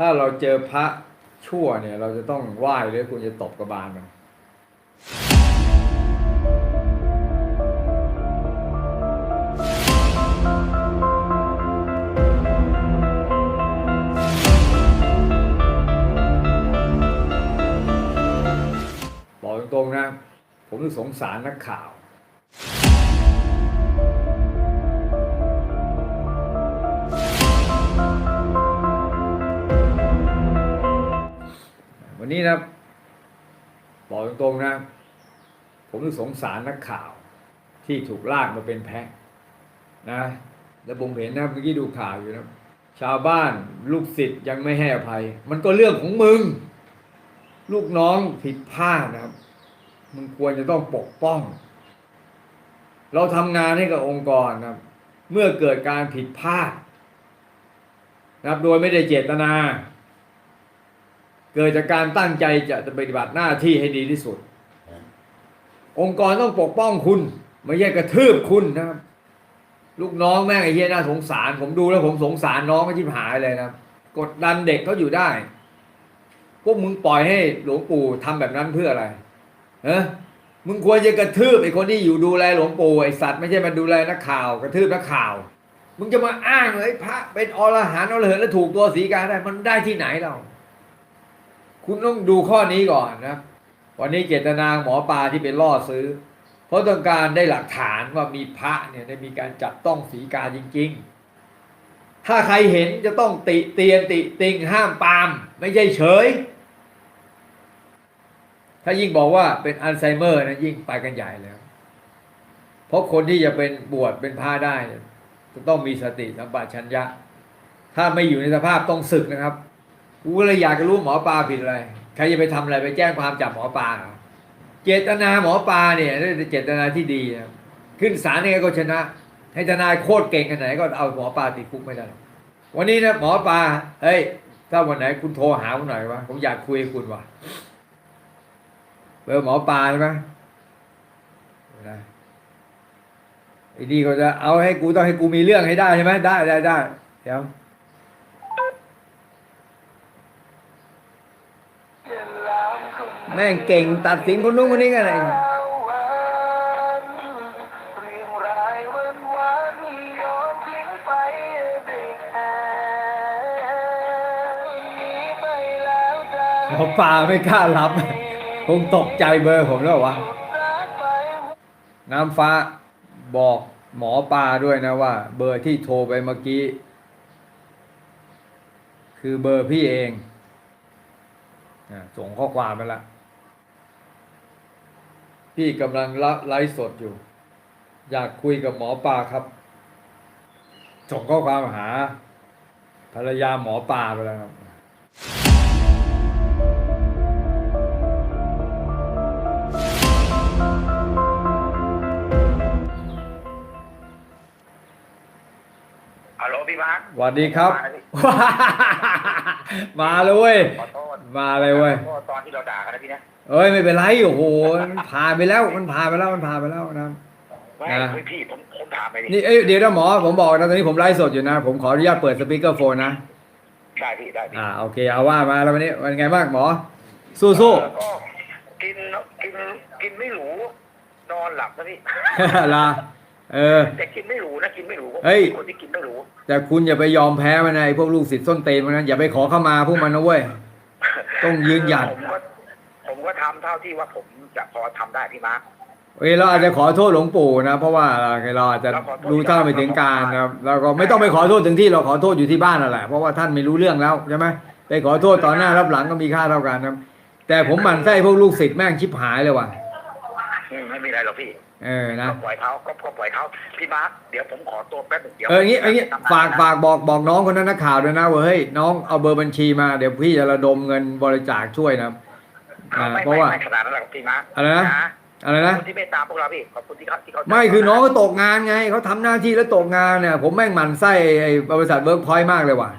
ถ้าเราเจอพระชั่วเนี่ย เราจะต้องไหว้หรือคุณจะตบกระบาลมันบอกตรงๆนะ ผมสงสารนักข่าว วันนี้นะบอกตรงๆนะ ผมสงสารนักข่าว ที่ถูกลากมาเป็นแพะนะแล้วผมเห็นนะเมื่อกี้ดูข่าวอยู่นะ ชาวบ้านลูกศิษย์ยังไม่ให้อภัย มันก็เรื่องของมึง ลูกน้องผิดพลาดนะครับมึงควรจะต้องปกป้อง เราทำงานให้กับองค์กรนะครับ เมื่อเกิดการผิดพลาดนะครับโดยไม่ได้เจตนา เกิดจากการตั้งใจจะปฏิบัติหน้าที่ให้ดีที่สุด องค์กรต้องปกป้องคุณ ไม่ใช่กระทืบคุณนะครับ ลูกน้องแม่งไอ้เหี้ยน่าสงสาร ผมดูแล้วผมสงสารน้องก็ชิบหายเลยนะครับกดดันเด็กเขาอยู่ได้พวกมึงปล่อยให้หลวงปู่ทำแบบนั้นเพื่ออะไรเออมึงควรจะกระทืบไอ้คนที่อยู่ดูแลหลวงปู่ไอ้สัตว์ไม่ใช่มาดูแลนักข่าว กระทืบนักข่าว มึงจะมาอ้างเลยพระเป็นอรหันต์อรหันต์แล้วถูกตัวสีกาได้ มันได้ที่ไหนเรา คุณต้องดูข้อนี้ก่อนนะ วันนี้เจตนาหมอปลาที่ไปล่อซื้อ เพราะต้องการได้หลักฐานว่ามีพระเนี่ยได้มีการจับต้องสีกาจริง ๆ ถ้าใครเห็นจะต้องติเตียนติติงห้ามปามไม่ใช่เฉย ถ้ายิ่งบอกว่าเป็นอัลไซเมอร์นะยิ่งไปกันใหญ่แล้ว เพราะคนที่จะเป็นบวชเป็นพระได้จะต้องมีสติสัมปชัญญะ ถ้าไม่อยู่ในสภาพต้องศึกนะครับ กูก็เลยอยากจะรู้หมอปลาผิดอะไรใครจะไปทำอะไรไปแจ้งความจับหมอปลาเหรอเจตนาหมอปลาเนี่ยเจตนาที่ดีนะครับขึ้นศาลยังไงก็ชนะ ให้ทนายโคตรเก่งกันไหนก็เอาหมอปลาติดคุกไม่ได้ วันนี้นะหมอปลาเฮ้ยถ้าวันไหนคุณโทรหาผมหน่อยวะผมอยากคุยกับคุณว่ะเบอร์หมอปลาใช่ไหมนะไอ้นี่ก็จะเอาให้กูต้องให้กูมีเรื่องให้ได้ใช่ไหมได้ได้ได้เดี๋ยว แม่งเก่งตัดสินคนนู้นคนนี้กันอะไรหมอปลาไม่กล้ารับ คงตกใจเบอร์ผมแล้ววะ น้ำฟ้าบอกหมอปลาด้วยนะว่า เบอร์ที่โทรไปเมื่อกี้ คือเบอร์พี่เองอะส่งข้อความไปละ พี่กำลังละไลฟ์สดอยู่ อยากคุยกับหมอปลาครับ ส่งข้อความหา ภรรยาหมอปลาไปแล้วครับฮัลโหลพี่มาร์คสวัสดีครับ มาเลยเว้ย ขอโทษมาเลยเว้ย ขอโทษตอนที่เราด่ากันนะพี่นะ เอ้ยไม่เป็นไรโอ้โหมันผ่านไปแล้วมันผ่านไปแล้วมันผ่านไปแล้วนะ ไม่นะพี่พี่ผมผมถามไปดินี่เอ้ยเดี๋ยวนะหมอผมบอกนะตอนนี้ผมไลฟ์สดอยู่นะ ผมขออนุญาตเปิดสปีกเกอร์โฟนนะ ได้พี่ได้พี่อ่าโอเคเอาว่ามาแล้ววันนี้วันไงบ้างหมอ สู้สู้เออก็กินกินกินไม่หรูนอนหลับนะพี่ลาเออ แต่กินไม่หรูนะกินไม่หรูเฮ้ย คนที่กินไม่หรูแต่คุณอย่าไปยอมแพ้มันนะไอ้พวกลูกศิษย์ส้นเตนมันนะอย่าไปขอเข้ามาพวกมันนะเว้ย ต้องยืนหยัด ผมก็ ผมก็ทำเท่าที่ว่าผมจะพอทำได้พี่มาร์คเอ้ยเราอาจจะขอโทษหลวงปู่นะ เพราะว่าเราอาจจะเราขอโทษรู้เท่าไม่ถึงการนะครับเราก็ไม่ต้องไปขอโทษถึงที่เราขอโทษอยู่ที่บ้านนั่นแหละเพราะว่าท่านไม่รู้เรื่องแล้วใช่ไหมไปขอโทษต่อหน้ารับหลังก็มีค่าเท่ากันนะครับ แต่ผมหมั่นไส้พวกลูกศิษย์แม่งชิบหายเลยว่ะอืมไม่มีอะไรหรอกพี่เออนะก็ปล่อยเขาก็ก็ปล่อยเขาพี่มาร์คเดี๋ยวผมขอตัวแป๊บหนึงเดี๋ยวเอออย่างงี้อย่างงี้ฝากฝากบอกบอกน้องคนนั้นนักข่าวด้วยนะว่าเฮ้ยน้องเอาเบอร์บัญชีมาเดี๋ยวพี่จะระดมเงินบริจาคช่วยนะครับ อ่าไม่เพราะไม่ว่า ไม่ขนาดนั้นหรอกพี่มาร์คอะไรนะ อะไรขนะ อบคุณที่เมตตาพวกเราพี่ขอบคุณที่เขาที่เขาไม่คือน้องก็ตกงานไงเขาทำหน้าที่แล้วตกงานเนี่ยผมแม่งหมั่นไส้ไอ้บริษัทเบิร์กพอยต์มากเลยว่ะ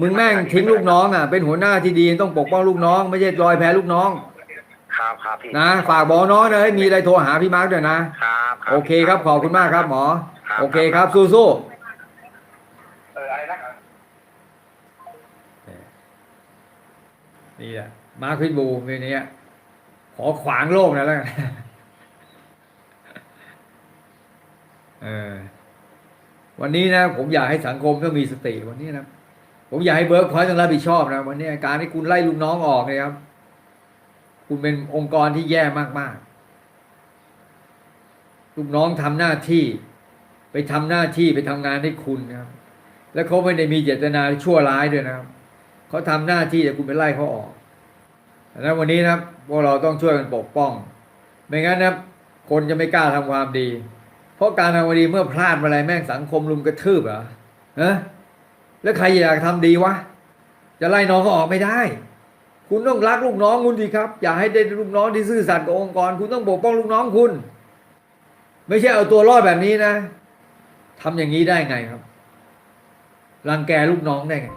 มึงแม่งทิ้งลูกน้องอะเป็นหัวหน้าที่ดีต้องปกป้องลูกน้อง ไม่ใช่ลอยแพ้ลูกน้องครับครับพี่นะฝากบอกน้องนะเฮ้ยมีอะไรโทรหาพี่มาร์กด้วยนะ ครับโอเคครับขอบคุณมากครับหมอ โอเคครับสู้เอออะไรนะ นี่แหละมาร์คพิทบูลเป็นอย่างเนี้ย ขอขวางโลกนะแล้วกันเออวันนี้นะ ผมอยากให้สังคมต้องมีสติวันนี้นะผมอยากให้เบิร์กพอยต้องรับผิดชอบนะวันนี้การที่คุณไล่ลูกน้องออกเนยครับ คุณเป็นองค์กรที่แย่มากๆลูกน้องทำหน้าที่ ไปทำหน้าที่ไปทำงานให้คุณนะครับ แล้วเขาไม่ได้มีเจตนาชั่วร้ายด้วยนะครับ เขาทำหน้าที่แต่คุณไปไล่เขาออกนั้นวันนี้นะพวกเราต้องช่วยกันปกป้อง ไม่งั้นนะคนจะไม่กล้าทำความดี เพราะการทำความดีเมื่อพลาดอะไรแม่งสังคมลุมกระทืบเหรอฮะแล้วใครอยากทำดีวะจะไล่น้องเขาออกไม่ได้ คุณต้องรักลูกน้องคุณดีครับ อย่าให้ได้ลูกน้องที่ซื่อสัตย์กับองค์กร คุณต้องปกป้องลูกน้องคุณ ไม่ใช่เอาตัวรอดแบบนี้นะทำอย่างนี้ได้ไงครับรังแกลูกน้องได้ไง